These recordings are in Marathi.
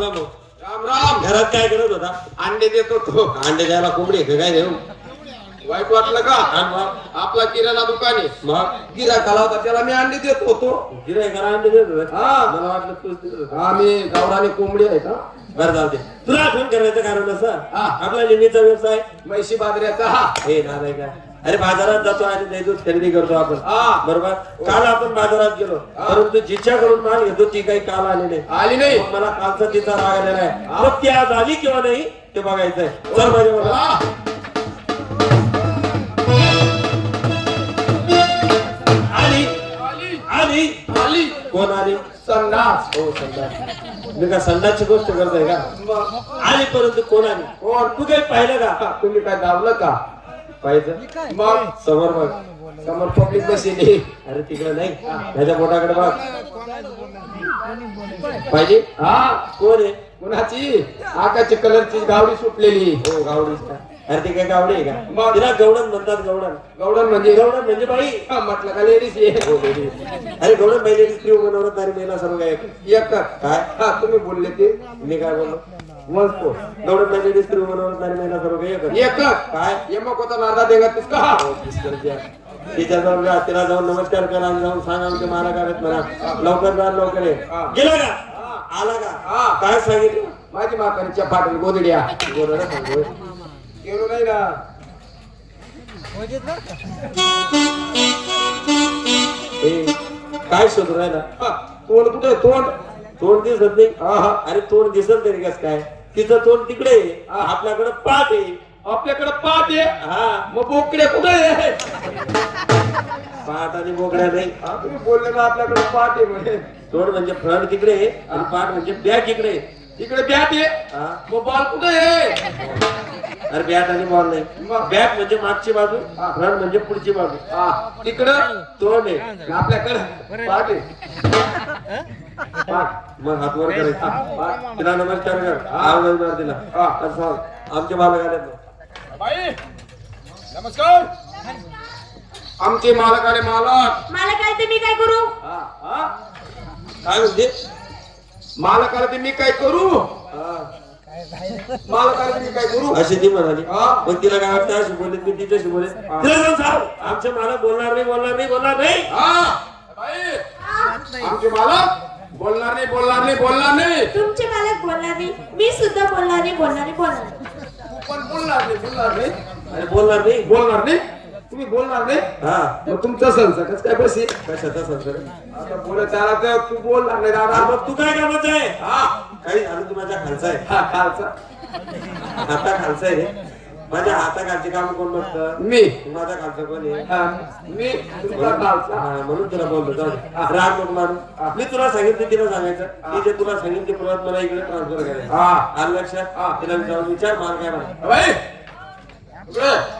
राम. राम राम घरात काय करत होता? अंडे देतो तो अंडे द्यायला कोंबडी का? काय देऊ? वाईट वाटलं का? आणि मग. आपला किराणा दुकान आहे. मग? आला होता त्याला मी अंडे देत होतो. गिऱ्हाईकाला अंडे देत होता? हा. मला वाटलं तूच देत होता. आम्ही गावराने कोंबडी आहे का? बरं जाऊ दे. तुला आठवण करायचं कारण असं? हा. आपला नेहमीचा व्यवसाय? म्हैशी बाजऱ्याचा. हा हे नाही का? अरे बाजारात जातो आणि नाही दूध खरेदी करतो आपण. हा. बरोबर? काल आपण बाजारात गेलो. परंतु जिच्याकडून माल घेतो ती काही काल आली नाही. आली नाही. मला कालचा तिचा राग आलेला आहे. मग ती आज आली किंवा नाही ते बघायचंय. चल माझ्या बघा. आली. आली. आली. आली. कोण आली? संडास. हो संडास. मी का संडासची गोष्ट करतोय का? आली परंतु कोण आली? कोण? तू काही पाहिलं का? तुम्ही काय दावलं का? पाहिजे मग समोर बघ. समोर पब्लिक बसली. अरे तिकडे नाही. त्याच्या बोटाकडे बघ. पाहिजे? हा कोण आहे? कुणाची? आकाची कलरची गावडी सुटलेली. हो गावडीच का? अरे ती काय गावडी आहे का? मग? तिला गवडण म्हणतात गवडण गौडन म्हणजे? गवडण म्हणजे बाई. म्हटलं का लेडीज हो. अरे गवडण लेडीज स्त्री बनवत नाही महिला सर्व काय? एक काय? हा तुम्ही बोलले ते. मी काय बोललो? मस्त. बाई लेडीज स्त्री बनवत नाही महिला सर्व एकच. एक काय? यमक होता नारदा देगा तिसका हो, तिच्या जाऊन जा तिला जाऊन नमस्कार करा आणि जाऊन सांगा आमचे महाराज आहेत म्हणा. लवकर जा लवकर ये. गेला का? आला. का? काय सांगितलं? माझी मातारीच्या पाटील गोदड्या सांगू? गेलो नाही ना. काय शोधू राहिला? तोंड कुठे तोंड? तोंड दिसत नाही. हा हा. अरे तोंड दिसत तरी कस काय? तिचं तोंड तिकडे आहे. आपल्याकडे पाठ आहे. आपल्याकडे पाठ आहे. हा. मग बोकडे कुठे आहे पाठ आणि बोकड्या नाही. तुम्ही बोलले ना आपल्याकडे पाठ आहे म्हणे. तोंड म्हणजे फ्रंट तिकडे आहे आणि पाठ म्हणजे बॅक इकडे आहे. इकडे बॅट आहे हा? मग बॉल कुठे आहे? अरे बॅट आणि बॉल नाही. मग? बॅक म्हणजे मागची बाजू हा. फ्रंट म्हणजे पुढची बाजू. हा. तिकडं? तोंड आहे. आपल्याकडे. पाठ आहे पाठ. मग हात वर करायचा. तिला नमस्कार कर. आवाज मार तिला. हा. असं सांग. आमच्या बालक आले बाई नमस्कार. आमचे मालक आले मालक. मला काय ते मी काय करू? हा, हा. काय म्हणते? मालक आले ते मी काय करू? हा. मालक आले ते मी काय करू? अशी ती म्हणाली. हा. मग तिला काय वाटतं अशी बोलले मी तिच्याशी बोले तिला जाऊन सांग. आमच्या मला बोलणार नाही बोलणार नाही बोलणार नाही. हा. बाई. आमचे मालक बोलणार नाही बोलणार नाही बोलणार नाही. तुमचे मालक बोलणार नाही मी सुद्धा बोलणार नाही बोलणार नाही बोलणार नाही. तू पण बोलणार नाही बोलणार नाही. अरे बोलणार नाही. बोलणार नाही? तुम्ही बोलणार नाही. हा. मग तुमचा संसारच काय बसी कशाचा संसार? आता बोलत आला तर तू बोलणार नाही दादा. मग तू काय कामाचा आहे? हा. काही झालं तू माझ्या खालचा आहे. हा खालचा. हाता खालचा आहे. रे माझ्या हाता खालचे काम कोण बघतं? मी. तू माझा खालचा कोण आहे? हा, मी. तुमचा खालचा. हा, म्हणून तुला बोलतो जाऊ दे. राग नको मारू. मी तुला सांगितलं तिला सांगायचं. ती जे तुला सांगितलं परत मला इकडे ट्रान्सफर करायचं. हा. आलं लक्षात? तिला जाऊन विचार मार काय म्हणा बाई. इकडे.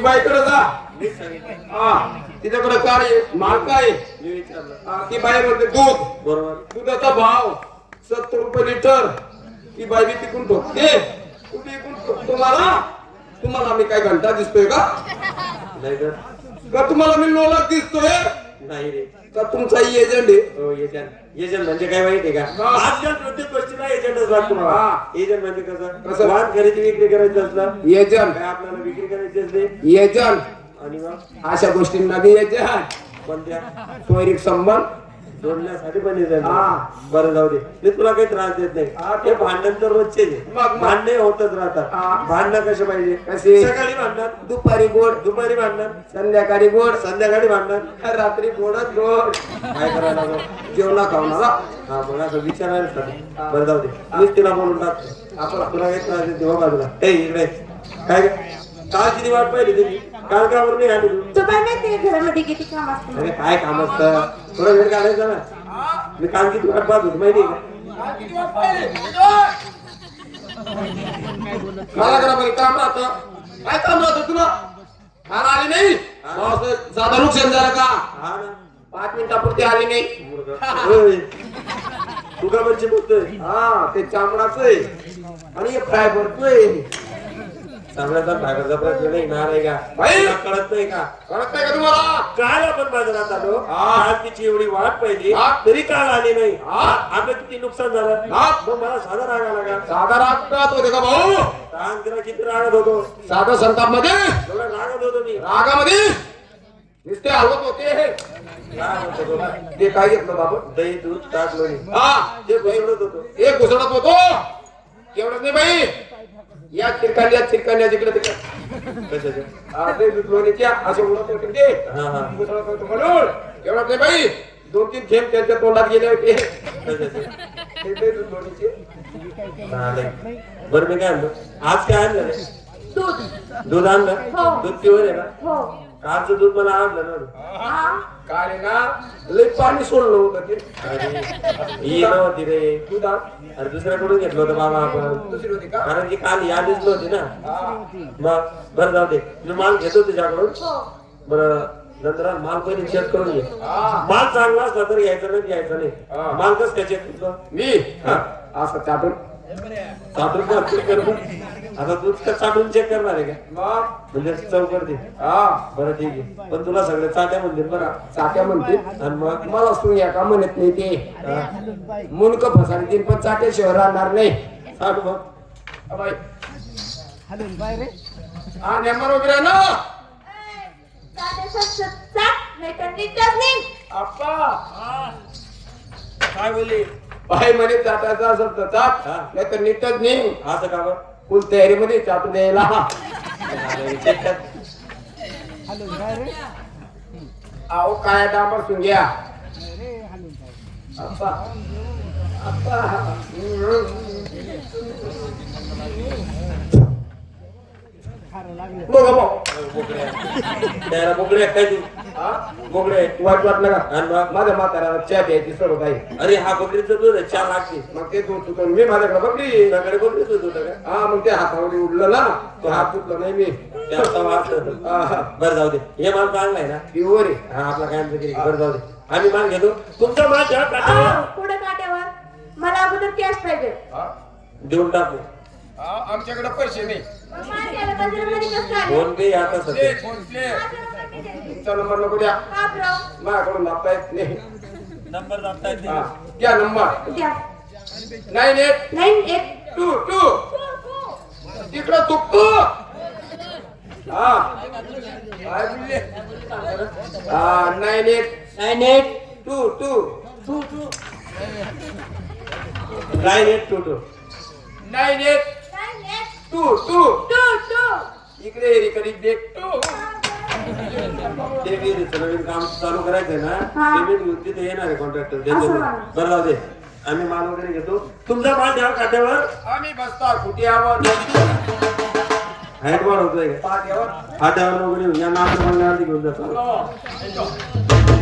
बाईकडे जा. हा तिच्याकडे काय आहे? माल काय आहे? मी विचारलं ती बाई म्हणते दूध. बरोबर. दुधाचा भाव सत्तर रुपये लिटर. ती बाई बी तिकून ठोकते तुम्ही इकून मला तुम्हाला? मी काय घंटा दिसतोय का? का? तुम्हाला मी लोलक दिसतोय? नाही रे. का तुमचा एजंट आहे? हो एजंट एजंट म्हणजे काय माहिती आहे का. आजकाल प्रत्येक गोष्टीला एजंटच लागतो मला. एजंट म्हणजे कसं? कसं? वाहन खरेदी विक्री करायचं असलं एजंट काय आपल्याला विक्री करायची असते एजंट आणि मग? अशा गोष्टींना बी एजंट कोणत्या? सोयरीक संबंध. जोडण्यासाठी पण हा. बरं जाऊ दे. मी तुला काही त्रास देत नाही. ते भांडण तर रोजचे. भांडणे होतच राहतात. भांडणं कसे पाहिजे? कसे? सकाळी भांडण दुपारी गोड. दुपारी भांडण. संध्याकाळी गोड. संध्याकाळी भांडण. रात्री गोडच गोड. काय करायला? जेवणा खावणारा हा मग असं विचारायला बरं जाऊ दे. मीच तिला बोलून टाकतो. आपण तुला काही त्रास देते. हो बाजूला. ए इकडे. काय? किती वाट पाहिली तुम्ही? काल का बरं नाही आली तू तुम्हाला माहिती घरामध्ये किती काम असतं अरे काय काम असतं? थोडा वेळ काढायचा ना. मी काल किती वाट पाहत होतो माहिती आहे का? मला करा बरं काम राहतं. काय काम राहतं तुला? काल आली नाही? आता नुकसान झालं का? हा ना. पाच मिनिटापुरती आली नाही. होय. तू का म्हणजे बोलतोय. हा ते चामडाच आहे. आणि हे फायबरच आहे चांगल्याचा फायबरचा प्रश्न नाही ना नाही का? बाई! तुला कळत नाही का? कळत नाही का तुम्हाला? काल आपण बाजारात आलो. हा. काल तिची एवढी वाट पाहिली. हा. तरी काल आली नाही. हा. आपलं किती नुकसान झालं? हा. मग मला साधा राग आला का साधा रागत होते का भाऊ? तिला किती रागत होतो. साधा संतापमध्ये तुला रागत होतो मी. रागामध्ये? नुसते हलवत होते राग. ते काय घेतलं बाबा? दही दूध ताक लोणी. हा. ते घुसळत होतो. एक घुसळत होतो. एवढंच नाही बाई. या चिरकाली या चिरकाली जिकडे तिकडे. हा, असे हा हा. म्हणून. नाही बाई दोन तीन थेंब त्यांच्या तोंडात गेले होते. बरं मी काय आणलं आज काय आणलं दूध. आणलं? हो. दूध प्युअर आहे ना. हो. कालचं दूध मला आवडलं ना. हा? काय ना लय पाणी सोडलं होतं ते. अरे. ही नव्हती रे. दुधा अरे दुसऱ्याकडून घेतलं होतं बाबा आपण. दुसरी होती का? कारण की काल यादीच नव्हती ना. मग बरं जाऊ दे. मी माल घेतो तुझ्याकडून. हो. बरं नंतर माल पहिले चेक करून घे. हा. माल चांगला असला तर घ्यायचा नाही घ्यायचा नाही. माल कसं काय चेक मी. असं चाटून चेक करतो आता दूध का चाटून चेक करणार आहे का? मग? म्हणजे चव करते हा. बरं ठीक आहे. पण तुला सगळे चाट्या म्हणतील बरं. चाट्या म्हणते आणि मग मला सुया का म्हणत नाही ते. मुनक फसाडतील पण चाट्या शिवाय राहणार नाही. सांग मग हा बाई. हा नेमर राहा ना. चाटे चाट काय बोलली? बाई म्हणे चाटायचं असं तर चाट. नाही तर नीटच नाही असं का बरं? फुल तयारीमध्ये चाटून द्यायला चेक कर अहो काय डांबर सुन घ्या आप्पा आप्पा बघा भाऊ बोकड्या. त्याला बोकड्या काय तू हा? बोकड्या वाईट वाटलं का आणि मग? माझ्या म्हाताऱ्याला चहा प्यायची सर्व काही अरे हा बकरीचं दूध आहे चहा लागते. मग ते दूध चुकून मी माझ्याकडे बघली तुझ्याकडे बकरीच दूध होतं का? हा मग ते हातावर उडलं ना तो हात चुकला नाही मी. त्याचा वास हा. बरं जाऊ दे. हे माल चांगला आहे ना? प्युअर आहे हा आपला काय बरं जाऊ दे. आम्ही माल घेतो. तुमचा माल द्या काटावर अहो, पुढे काट्यावर? मला अगोदर कॅश पाहिजे. हा? देऊन टाकू. आमच्याकडे पैसे नाही? फोन पे आता सध्या. Phone play. तुमचा नंबर नको द्या? माझ्याकडून दाबता येत नाही. नंबर दाबता येते हा, द्या number. Nine eight nine eight. Two two. Two two. तिकडं तुकतो हा. काय बोलले हा nine eight. Nine eight. Two two. Two two. Nine eight two two. Nine eight. Two two. Two two. इकडे इकडे देख टू ते विहिरीचं नवीन काम चालू करायचंय ना हा. पेमेंट घेऊन तिथे येणार आहे कॉन्ट्रॅक्टर. बरं जाऊ दे. आम्ही माल वगैरे घेतो. तुमचा माल द्या काट्यावर आम्ही बसता कुटियावर हाईट वाढ होतोय. फाट्यावर वगैरे या नाच म्हणल्यावरती घेऊन जातो. हो.